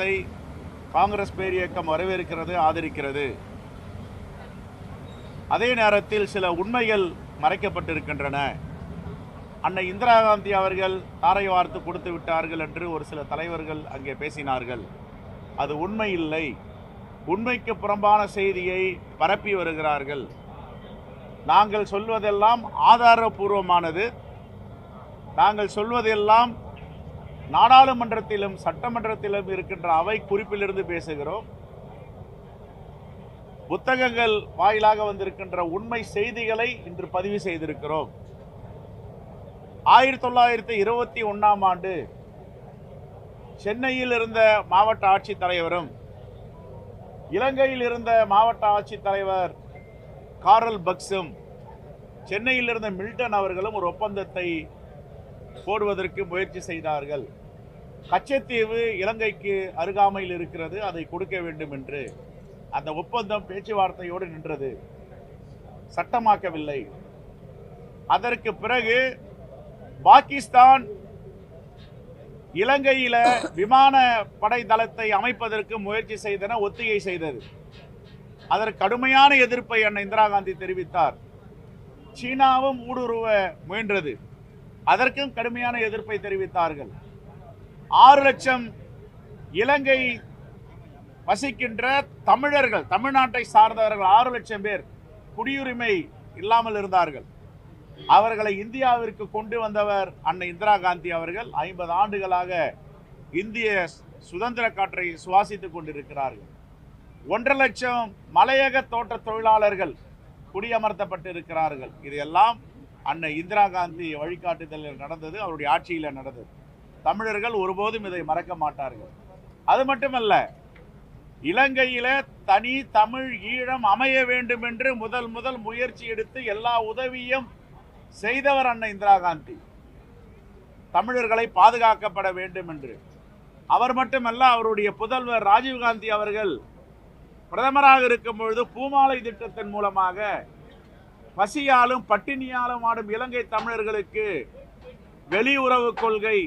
திட்டத்தை காங்கிரஸ் பேரியக்கம் வரவேற்கிறது ஆதரிக்கிறது. அதே நேரத்தில் சில உண்மைகள் மறைக்கப்பட்டிருக்கின்றன. அன்னை இந்திரா காந்தி அவர்கள் தாரை வார்த்து கொடுத்து விட்டார்கள் என்று ஒரு சில தலைவர்கள் அங்கே பேசினார்கள். அது உண்மை இல்லை. உண்மைக்கு புறம்பான செய்தியை பரப்பி வருகிறார்கள். நாங்கள் சொல்வதெல்லாம் ஆதாரபூர்வமானது. நாங்கள் சொல்வதெல்லாம் நாடாளுமன்றத்திலும் சட்டமன்றத்திலும் இருக்கின்ற அவை குறிப்பிலிருந்து பேசுகிறோம். புத்தகங்கள் வாயிலாக வந்திருக்கின்ற உண்மை செய்திகளை இன்று பதிவு செய்திருக்கிறோம். ஆயிரத்தி தொள்ளாயிரத்தி இருபத்தி ஒன்றாம் ஆண்டு சென்னையில் இருந்த மாவட்ட ஆட்சித்தலைவரும் இலங்கையில் இருந்த மாவட்ட ஆட்சித்தலைவர் காரல் பக்ஸும் சென்னையில் இருந்த மில்டன் அவர்களும் ஒரு ஒப்பந்தத்தை போடுவதற்கு முயற்சி செய்தார்கள். கச்சத்தீவு இலங்கைக்கு அருகாமையில் இருக்கிறது. அதை கொடுக்க வேண்டும் என்று அந்த ஒப்பந்தம் பேச்சுவார்த்தையோடு நின்றது. சட்டமாக்கவில்லை. அதற்கு பிறகு பாகிஸ்தான் இலங்கையில விமான படை தளத்தை அமைப்பதற்கு முயற்சி செய்தன ஒத்திகை செய்தது. அதற்கு கடுமையான எதிர்ப்பை அண்ணன் இந்திரா காந்தி தெரிவித்தார். சீனாவும் ஊடுருவ முயன்றது. அதற்கும் கடுமையான எதிர்ப்பை தெரிவித்தார்கள். ஆறு லட்சம் இலங்கை வசிக்கின்ற தமிழர்கள் தமிழ்நாட்டை சார்ந்தவர்கள் ஆறு லட்சம் பேர் குடியுரிமை இல்லாமல் இருந்தார்கள். அவர்களை இந்தியாவிற்கு கொண்டு வந்தவர் அன்னை இந்திரா காந்தி அவர்கள். ஐம்பது ஆண்டுகளாக இந்திய சுதந்திர காற்றை சுவாசித்துக் கொண்டிருக்கிறார்கள். ஒன்றரை லட்சம் மலையக தோட்ட தொழிலாளர்கள் குடியமர்த்தப்பட்டிருக்கிறார்கள். இது எல்லாம் அன்னை இந்திரா காந்தி வழிகாட்டுதலில் நடந்தது அவருடைய ஆட்சியில் நடந்தது. தமிழர்கள் ஒருபோதும் இதை மறக்க மாட்டார்கள். அது மட்டுமல்ல இலங்கையில தனி தமிழ் ஈழம் அமைய வேண்டும் என்று முதல் முதல் முயற்சி எடுத்து எல்லா உதவியும் செய்தவர் அண்ணன் இந்திரா காந்தி. தமிழர்களை பாதுகாக்கப்பட வேண்டும் என்று அவர் மட்டுமல்ல அவருடைய புதல்வர் ராஜீவ்காந்தி அவர்கள் பிரதமராக இருக்கும் பொழுது பூமாலை திட்டத்தின் மூலமாக பசியாலும் பட்டினியாலும் ஆடும் இலங்கை தமிழர்களுக்கு வெளியுறவு கொள்கை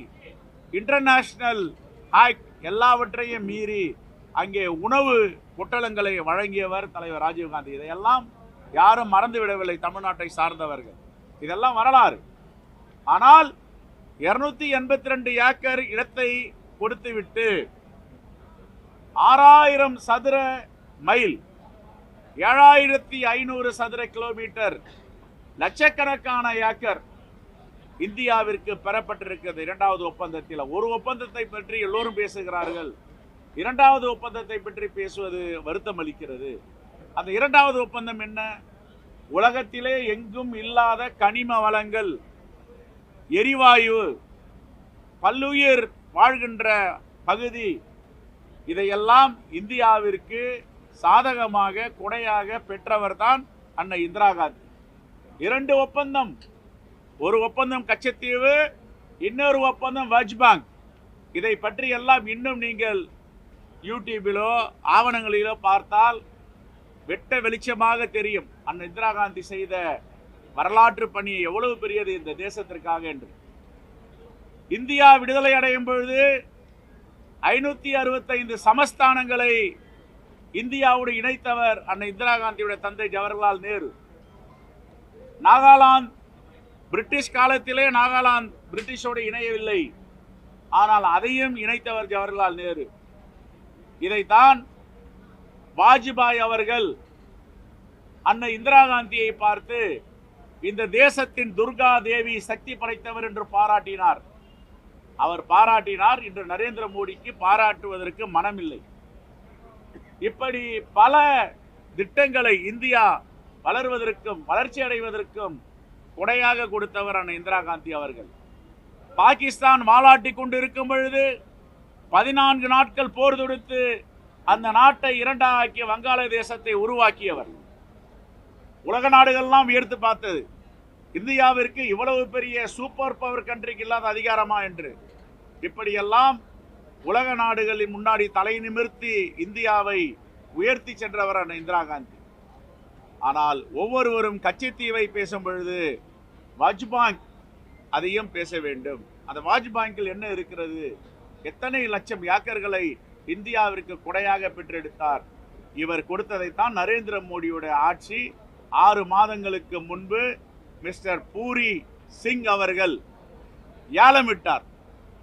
இன்டர்நேஷ்னல் ஆக்ட் எல்லாவற்றையும் மீறி அங்கே உணவு பொட்டலங்களை வழங்கியவர் தலைவர் ராஜீவ்காந்தி இதையெல்லாம் யாரும் மறந்துவிடவில்லை தமிழ்நாட்டை சார்ந்தவர்கள். இதெல்லாம் வரலாறு. ஆனால் இருநூத்தி எண்பத்தி ரெண்டு ஏக்கர் இடத்தை கொடுத்துவிட்டு ஆறாயிரம் சதுர மைல் ஏழாயிரத்தி ஐநூறு சதுர கிலோமீட்டர் லட்சக்கணக்கான ஏக்கர் இந்தியாவிற்கு பெறப்பட்டிருக்கிறது இரண்டாவது ஒப்பந்தத்தில். ஒரு ஒப்பந்தத்தை பற்றி எல்லோரும் பேசுகிறார்கள். இரண்டாவது ஒப்பந்தத்தை பற்றி பேசுவது வருத்தம் அளிக்கிறது. அந்த இரண்டாவது ஒப்பந்தம் என்ன? உலகத்திலே எங்கும் இல்லாத கனிம வளங்கள் எரிவாயு பல்லுயிர் வாழ்கின்ற பகுதி இதையெல்லாம் இந்தியாவிற்கு சாதகமாக கொடையாக பெற்றவர்தான் அன்னை இந்திரா காந்தி. இரண்டு ஒப்பந்தம். ஒரு ஒப்பந்தம் கச்சத்தீவு இன்னொரு ஒப்பந்தம் வஜ்பாங் இதை பற்றி எல்லாம் இன்னும் நீங்கள் யூடியூபிலோ ஆவணங்களிலோ பார்த்தால் வெட்ட வெளிச்சமாக தெரியும். அந்த இந்திரா காந்தி செய்த வரலாற்று பணி எவ்வளவு பெரியது இந்த தேசத்திற்காக என்று. இந்தியா விடுதலை அடையும் பொழுது ஐநூத்தி அறுபத்தைந்து சமஸ்தானங்களை இந்தியாவோடு இணைத்தவர் அன்னை இந்திரா காந்தியுடைய தந்தை ஜவஹர்லால் நேரு. நாகாலாந்து பிரிட்டிஷ் காலத்திலே நாகாலாந்து பிரிட்டிஷோடு இணையவில்லை. ஆனால் அதையும் இணைத்தவர் ஜவஹர்லால் நேரு. இதைத்தான் வாஜ்பாய் அவர்கள் அன்னை இந்திரா காந்தியை பார்த்து இந்த தேசத்தின் துர்கா தேவி சக்தி படைத்தவர் என்று பாராட்டினார். அவர் பாராட்டினார் இன்று நரேந்திர மோடிக்கு பாராட்டுவதற்கு மனமில்லை. இப்படி பல திட்டங்களை இந்தியா வளர்வதற்கும் வளர்ச்சி அடைவதற்கும் கொடையாக கொடுத்தவர் அன்னை இந்திரா காந்தி அவர்கள். பாகிஸ்தான் மாலாட்டி கொண்டு இருக்கும் பொழுது பதினான்கு நாட்கள் போர் தொடுத்து அந்த நாட்டை இரண்டாக்கிய வங்காள தேசத்தை உருவாக்கியவர். உலக நாடுகள்லாம் உயர்த்து பார்த்தது. இந்தியாவிற்கு இவ்வளவு பெரிய சூப்பர் பவர் கண்ட்ரிக்கு இல்லாத அதிகாரமா என்று. இப்படியெல்லாம் உலக நாடுகளின் முன்னாடி தலை நிமிர்த்தி இந்தியாவை உயர்த்தி சென்றவர் அன்னை இந்திரா காந்தி. ஆனால் ஒவ்வொருவரும் கச்சத்தீவை பேசும் பொழுது வாஜ்பாங்க் அதையும் பேச வேண்டும். அந்த வாஜ்பாங்கில் என்ன இருக்கிறது? எத்தனை லட்சம் ஏக்கர்களை இந்தியாவிற்கு கொடையாக பெற்றெடுத்தார்? இவர் கொடுத்ததைத்தான் நரேந்திர மோடியோட ஆட்சி. ஆறு மாதங்களுக்கு முன்பு மிஸ்டர் பூரி சிங் அவர்கள் ஏலமிட்டார்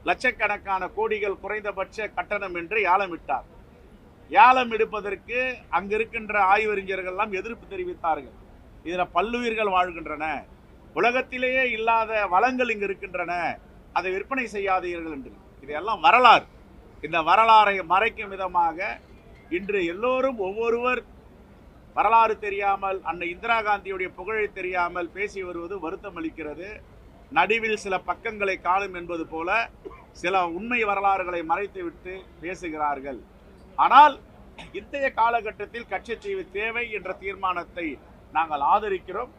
லட்சக்கணக்கான கோடிகள் குறைந்தபட்ச கட்டணம் என்று ஏலமிட்டார் ஏலம் எடுப்பதற்கு அங்கு இருக்கின்ற ஆய்வறிஞர்கள்லாம் எதிர்ப்பு தெரிவித்தார்கள். இதில் பல்லுயிர்கள் வாழ்கின்றன. உலகத்திலேயே இல்லாத வளங்கள் இங்கு இருக்கின்றன. அதை விற்பனை செய்யாதீர்கள் என்று. இதையெல்லாம் வரலாறு. இந்த வரலாறை மறைக்கும் விதமாக இன்று எல்லோரும் ஒவ்வொருவர் வரலாறு தெரியாமல் அன்னை இந்திரா காந்தியுடைய புகழை தெரியாமல் பேசி வருவது வருத்தம் அளிக்கிறது. நடுவில் சில பக்கங்களை காணும் என்பது போல சில உண்மை வரலாறுகளை மறைத்துவிட்டு பேசுகிறார்கள். ஆனால் இத்தைய காலகட்டத்தில் கட்சித்தீவு தேவை என்ற தீர்மானத்தை நாங்கள் ஆதரிக்கிறோம்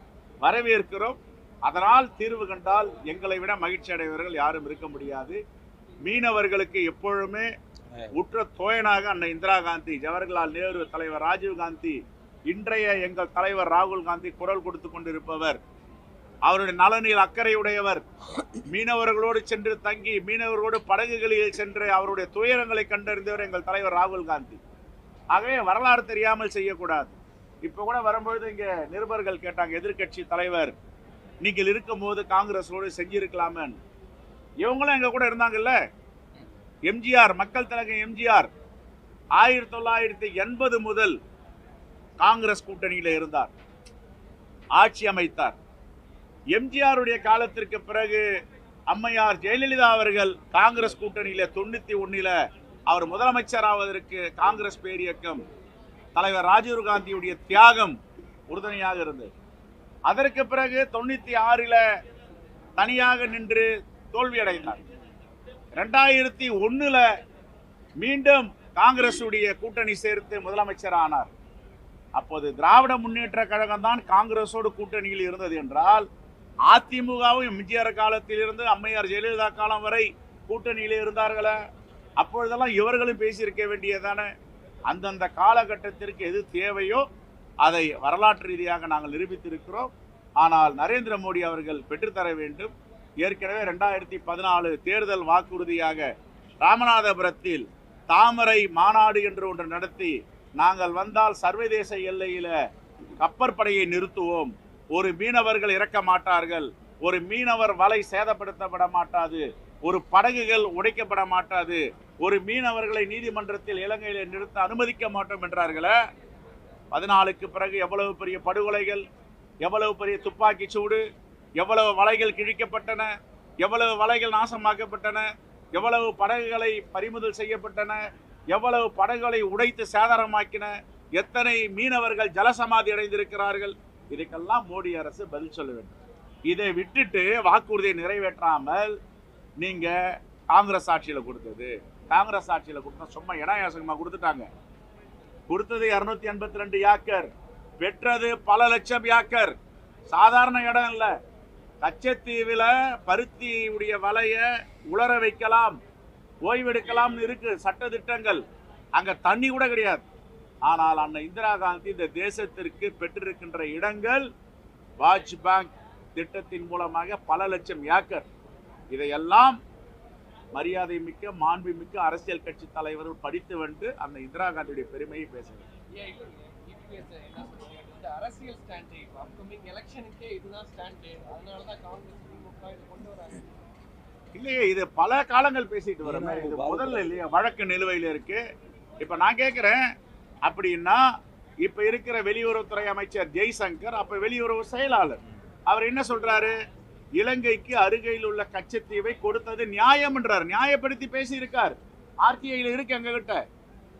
வரவேற்கிறோம். அதனால் தீர்வு கண்டால் எங்களை விட மகிழ்ச்சி அடைவர்கள் யாரும் இருக்க முடியாது. மீனவர்களுக்கு எப்பொழுதுமே உற்ற தோயனாக அன்னை இந்திரா காந்தி ஜவஹர்லால் நேரு தலைவர் ராஜீவ் காந்தி இன்றைய எங்கள் தலைவர் ராகுல் காந்தி குரல் கொடுத்து கொண்டிருப்பவர் அவருடைய நலனில் அக்கறையுடையவர். மீனவர்களோடு சென்று தங்கி மீனவர்களோடு படகுகளில் சென்று அவருடைய துயரங்களை கண்டறிந்தவர் எங்கள் தலைவர் ராகுல் காந்தி. ஆகவே வரலாறு தெரியாமல் செய்யக்கூடாது. இப்போ கூட வரும்பொழுது இங்கே நிருபர்கள் கேட்டாங்க எதிர்க்கட்சி தலைவர் நீங்கள் இருக்கும்போது காங்கிரஸோடு செஞ்சிருக்கலாமேன்னு. இவங்களும் எங்கள் கூட இருந்தாங்கல்ல? எம்ஜிஆர் மக்கள் தலைவர் எம்ஜிஆர் ஆயிரத்தி தொள்ளாயிரத்தி எண்பது முதல் காங்கிரஸ் கூட்டணியில் இருந்தார். ஆட்சி அமைத்தார். எம்ஜிஆருடைய காலத்திற்கு பிறகு அம்மையார் ஜெயலலிதா அவர்கள் காங்கிரஸ் கூட்டணியில தொண்ணூத்தி ஒன்றில் அவர் முதலமைச்சராவதற்கு காங்கிரஸ் பேரியக்கம் தலைவர் ராஜீவ் காந்தியுடைய தியாகம் உறுதுணையாக இருந்தது. அதற்கு பிறகு தொண்ணூத்தி ஆறில் தனியாக நின்று தோல்வியடைந்தார். ரெண்டாயிரத்தி ஒன்றில் மீண்டும் காங்கிரசுடைய கூட்டணி சேர்த்து முதலமைச்சர் ஆனார் அப்போது திராவிட முன்னேற்ற கழகம் தான் காங்கிரஸோடு கூட்டணியில் இருந்தது என்றால் அதிமுகவும் எம்ஜிஆர் காலத்திலிருந்து அம்மையார் ஜெயலலிதா காலம் வரை கூட்டணியில் இருந்தார்களே. அப்பொழுதெல்லாம் இவர்களும் பேசியிருக்க வேண்டியதானே அந்தந்த காலகட்டத்திற்கு எது தேவையோ அதை வரலாற்று ரீதியாக நாங்கள் நிரூபித்திருக்கிறோம். ஆனால் நரேந்திர மோடி அவர்கள் பெற்றுத்தர வேண்டும். ஏற்கனவே ரெண்டாயிரத்தி பதினாலு தேர்தல் வாக்குறுதியாக ராமநாதபுரத்தில் தாமரை மாநாடு என்று ஒன்று நடத்தி நாங்கள் வந்தால் சர்வதேச எல்லையில் கப்பற்படையை நிறுத்துவோம். ஒரு மீனவர்கள் இறக்க மாட்டார்கள். ஒரு மீனவர் வலை சேதப்படுத்தப்பட மாட்டாது. ஒரு படகுகள் உடைக்கப்பட மாட்டாது. ஒரு மீனவர்களை நீதிமன்றத்தில் இலங்கையில் நிறுத்த அனுமதிக்க மாட்டோம் என்றார்களே. பதினாலுக்கு பிறகு எவ்வளவு பெரிய படுகொலைகள் எவ்வளவு பெரிய துப்பாக்கி சூடு எவ்வளவு வலைகள் கிழிக்கப்பட்டன எவ்வளவு வலைகள் நாசமாக்கப்பட்டன எவ்வளவு படகுகளை பறிமுதல் செய்யப்பட்டன எவ்வளவு படகுகளை உடைத்து சேதாரமாக்கின எத்தனை மீனவர்கள் ஜலசமாதி அடைந்திருக்கிறார்கள் இதுக்கெல்லாம் மோடி அரசு பதில் சொல்ல வேண்டும். இதை விட்டுட்டு வாக்குறுதியை நிறைவேற்றாமல் நீங்க காங்கிரஸ் ஆட்சியில் கொடுத்தது. காங்கிரஸ் ஆட்சியில் கொடுத்தா சும்மா இடாயாசகமா கொடுத்துட்டாங்க. கொடுத்தது இரநூத்தி எண்பத்தி ரெண்டு ஏக்கர் பெற்றது பல லட்சம் ஏக்கர். சாதாரண இடம் இல்லை. கச்சத்தீவில் பருத்தியுடைய வலைய உலர வைக்கலாம் ஓய்வெடுக்கலாம்னு இருக்கு சட்ட திட்டங்கள் அங்கே தண்ணி கூட கிடையாது. ஆனால் அண்ணன் இந்திரா காந்தி இந்த தேசத்திற்கு பெற்றிருக்கின்ற இடங்கள் வாட்ச் பேங்க் திட்டத்தின் மூலமாக பல லட்சம் ஏக்கர். இதையெல்லாம் மரியாதை மிக்க மாண்பு மிக்க அரசியல் கட்சி தலைவர்கள் படித்து வந்து அந்த இந்திரா காந்தியுடைய பெருமையை பேசுகிறார் அரசியல் ஸ்டாண்டு அப்கமிங் எலெக்ஷனுக்கே இதுதான் ஸ்டாண்டு அதனால தான் காங்கிரஸ் திமுக இதை கொண்டு வராங்க. இல்லையே இது பல காலங்கள் பேசிட்டு வரமே இது முதல்ல இல்லையா? வழக்கு நிலுவையில் இருக்கு. இப்ப நான் கேட்கிறேன் அப்படின்னா இப்ப இருக்கிற வெளியுறவுத்துறை அமைச்சர் ஜெய்சங்கர் அப்ப வெளியுறவு செயலாளர். அவர் என்ன சொல்றாரு? இலங்கைக்கு அருகையில் உள்ள கச்சத்தீவை கொடுத்தது நியாயம்ன்றார் நியாயப்படுத்தி பேசி இருக்கார் ஆர்டிஐல இருக்கு எங்க கிட்ட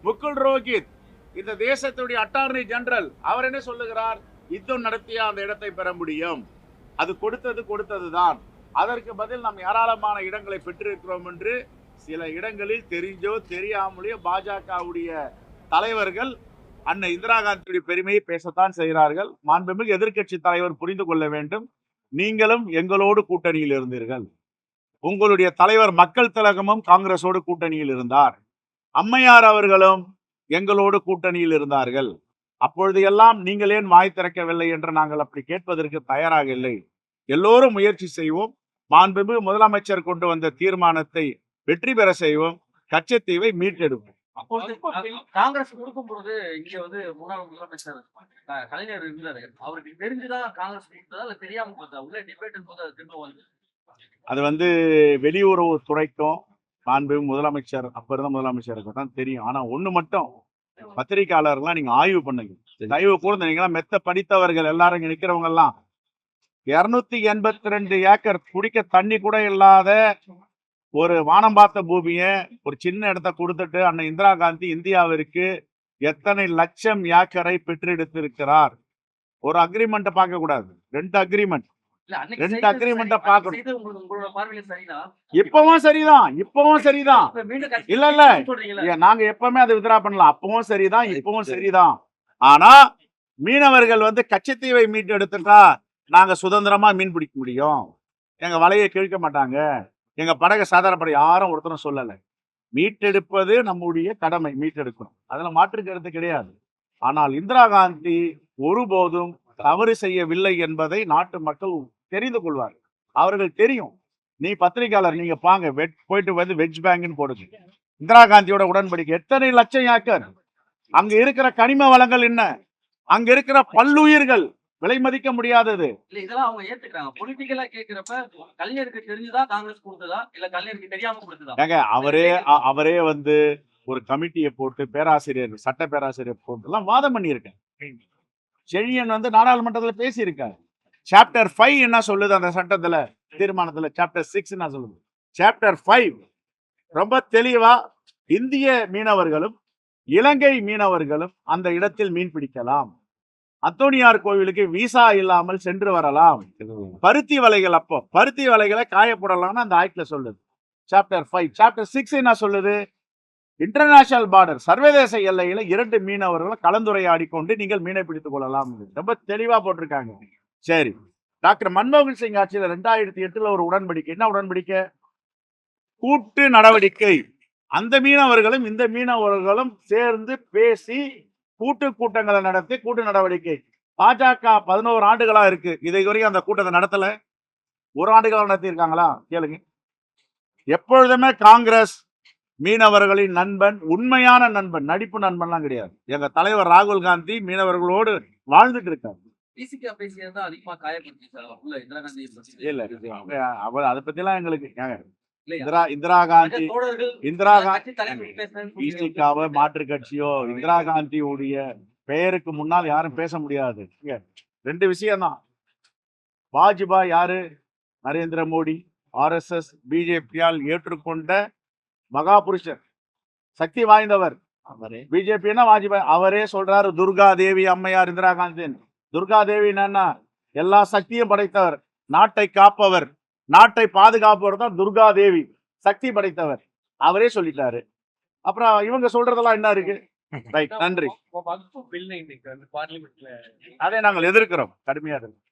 முகுல் ரோஹித் இந்த தேசத்துடைய அட்டார்னி ஜெனரல் அவர் என்ன சொல்லுகிறார்? யுத்தம் நடத்திய அந்த இடத்தை பெற முடியும். அது கொடுத்தது கொடுத்தது தான் அதற்கு பதில் நாம் ஏராளமான இடங்களை பெற்றிருக்கிறோம் என்று சில இடங்களில் தெரிஞ்சோ தெரியாமலேயோ பாஜகவுடைய தலைவர்கள் அன்னை இந்திரா காந்தியுடைய பெருமையை பேசத்தான் செய்கிறார்கள். மாண்புமிகு எதிர்க்கட்சி தலைவர் புரிந்து கொள்ள வேண்டும். நீங்களும் எங்களோடு கூட்டணியில் இருந்தீர்கள். உங்களுடைய தலைவர் மக்கள் திலகமும் காங்கிரஸோடு கூட்டணியில் இருந்தார். அம்மையார் அவர்களும் எங்களோடு கூட்டணியில் இருந்தார்கள். அப்பொழுது எல்லாம் நீங்கள் ஏன் வாய் திறக்கவில்லை என்று நாங்கள் அப்படி கேட்பதற்கு தயாராக இல்லை. எல்லோரும் முயற்சி செய்வோம். மாண்புமிகு முதலமைச்சர் கொண்டு வந்த தீர்மானத்தை வெற்றி பெற செய்வோம். கச்சத்தீவை மீட்டெடுப்போம். காங்கிரஸ் கொடுக்கும் பொழுது இங்க வந்து முன்னாள் முதலமைச்சர் கலைஞர் இருந்தாரு. அவருக்கு தெரிஞ்சுதான் காங்கிரஸ் கொடுத்ததா இல்ல தெரியாம கொடுத்தா உள்ள டிபேட் போது அது திரும்ப வந்து அது வந்து வெளியுறவு துறைக்கும் மாண்பு முதலமைச்சர் அப்ப இருந்த முதலமைச்சருக்கு தான் தெரியும். ஆனா ஒண்ணு மட்டும் பத்திரிகையாளர்லாம் நீங்க ஆய்வு பண்ணுங்க. தயவு கூர்ந்து நீங்களாம் மெத்த படித்தவர்கள் எல்லாரும் நிக்கிறவங்க எல்லாம் இருநூத்தி எண்பத்தி ரெண்டு ஏக்கர் குடிக்க தண்ணி கூட இல்லாத ஒரு வானம் பார்த்த பூமியை ஒரு சின்ன இடத்த கொடுத்துட்டு அண்ணன் இந்திரா காந்தி இந்தியாவிற்கு எத்தனை லட்சம் ஏக்கரை பெற்றெடுத்திருக்கிறார்? ஒரு அக்ரிமெண்ட்டை பார்க்க கூடாது. ரெண்டு அக்ரிமெண்ட் ரெண்டு செய்தது agreement சரி- அ பார்க்கணும். இப்பவும் சரிதான். இப்பவும் சரிதான். இல்ல, இல்ல. நாங்க எப்பவுமே அதை வித்ரா பண்ணலாம். அப்பவும் சரிதான் இப்பவும் சரிதான். ஆனா மீனவர்கள் வந்து கச்சத்தீவை மீட்டு எடுத்துட்டா நாங்க சுதந்திரமா மீன் பிடிக்க முடியும். எங்க வலையை கிழிக்க மாட்டாங்க. எங்க படகை சாதாரணப்பட யாரும் ஒருத்தரும் சொல்லலை. மீட்டெடுப்பது நம்முடைய கடமை மீட்டெடுக்கணும். அதுல மாற்று கருத்து கிடையாது. ஆனால் இந்திரா காந்தி ஒருபோதும் தவறு செய்யவில்லை என்பதை நாட்டு மக்கள் தெரிந்து கொள்வார் அவர்கள் தெரியும். நீ பத்திரிகையாளர் நீங்க பாங்க வெட் போயிட்டு வந்து வெஜ் பேங்க்னு போடுங்க. இந்திரா காந்தியோட உடன்படிக்கை எத்தனை லட்சம் ஏக்கர்? அங்க இருக்கிற கனிம வளங்கள் என்ன? அங்க இருக்கிற பல்லுயிர்கள். விலை மதிக்க முடியாதது. இல்ல இதெல்லாம் அவங்க ஏத்துக்கிறாங்க. பொலிட்டிக்கலா கேக்குறப்ப கலைஞருக்கு தெரிஞ்சுதான் காங்கிரஸ் கொடுத்ததா இல்ல கலைஞருக்கு தெரியாம கொடுத்ததா? ஏங்க அவரே அவரே வந்து ஒரு கமிட்டியை போட்டு பேராசிரியர் சட்ட பேராசிரியர் போட்டு எல்லாம் வாதம் பண்ணியிருக்கேன் செழியன் வந்து நாடாளுமன்றத்துல பேசியிருக்காரு. சாப்டர் ஃபைவ் என்ன சொல்லுது அந்த சட்டத்துல தீர்மானத்துல? சாப்டர் சிக்ஸ் என்ன சொல்லுது. சாப்டர் ஃபைவ் ரொம்ப தெளிவா இந்திய மீனவர்களும் இலங்கை மீனவர்களும் அந்த இடத்தில் மீன் பிடிக்கலாம். அத்தோனியார் கோவிலுக்கு விசா இல்லாமல் சென்று வரலாம். பருத்தி வலைகள் அப்போ பருத்தி வலைகளை காயப்படலாம்னு அந்த ஆக்ட்ல சொல்லுது. சாப்டர் ஃபைவ் சாப்டர் சிக்ஸ் என்ன சொல்லுது? இன்டர்நேஷனல் பார்டர் சர்வதேச எல்லையில இரண்டு மீனவர்களும் கலந்துரையாடி கொண்டு நீங்கள் மீனை பிடித்துக் கொள்ளலாம். ரொம்ப தெளிவா போட்டிருக்காங்க. சரி. டாக்டர் மன்மோகன் சிங் ஆட்சியில ரெண்டாயிரத்தி எட்டுல ஒரு உடன்படிக்கை. என்ன உடன்படிக்கை? கூட்டு நடவடிக்கை. அந்த மீனவர்களும் இந்த மீனவர்களும் சேர்ந்து பேசி கூட்டு கூட்டங்களை நடத்தி கூட்டு நடவடிக்கை. பாஜக பதினோரு ஆண்டுகளா இருக்கு. இதை வரைக்கும் அந்த கூட்டத்தை நடத்தல. ஒரு ஆண்டுகளா நடத்தியிருக்காங்களா? கேளுங்க. எப்பொழுதுமே காங்கிரஸ் மீனவர்களின் நண்பன் உண்மையான நண்பன் நடிப்பு நண்பன்லாம் கிடையாது. எங்க தலைவர் ராகுல் காந்தி மீனவர்களோடு வாழ்ந்துட்டு இருக்காரு. காந்தி பத்தி. அதை பத்திலாம் எங்களுக்கு? இந்திரா இந்திரா காந்தி இந்திரா காந்தி பிசிகாவோ மாற்று கட்சியோ இந்திரா காந்தியுடைய பெயருக்கு முன்னால் யாரும் பேச முடியாது. ரெண்டு விஷயம்தான். வாஜ்பாய் யாரு? நரேந்திர மோடி ஆர்எஸ்எஸ் பிஜேபியால் ஏற்றுக்கொண்ட மகா புருஷர் சக்தி வாய்ந்தவர். பிஜேபின்னா வாஜ்பாய். அவரே சொல்றாரு துர்கா தேவி அம்மையார் இந்திரா காந்தி துர்கா தேவி என்னன்னா எல்லா சக்தியும் படைத்தவர். நாட்டை காப்பவர். நாட்டை பாதுகாப்பவர் தான் துர்கா தேவி. சக்தி படைத்தவர். அவரே சொல்லிட்டாரு. அப்புறம் இவங்க சொல்றதெல்லாம் என்ன இருக்கு? ரைட் நன்றி. அதை நாங்கள் எதிர்க்கிறோம். கடுமையா எதிர்க்கிறோம்.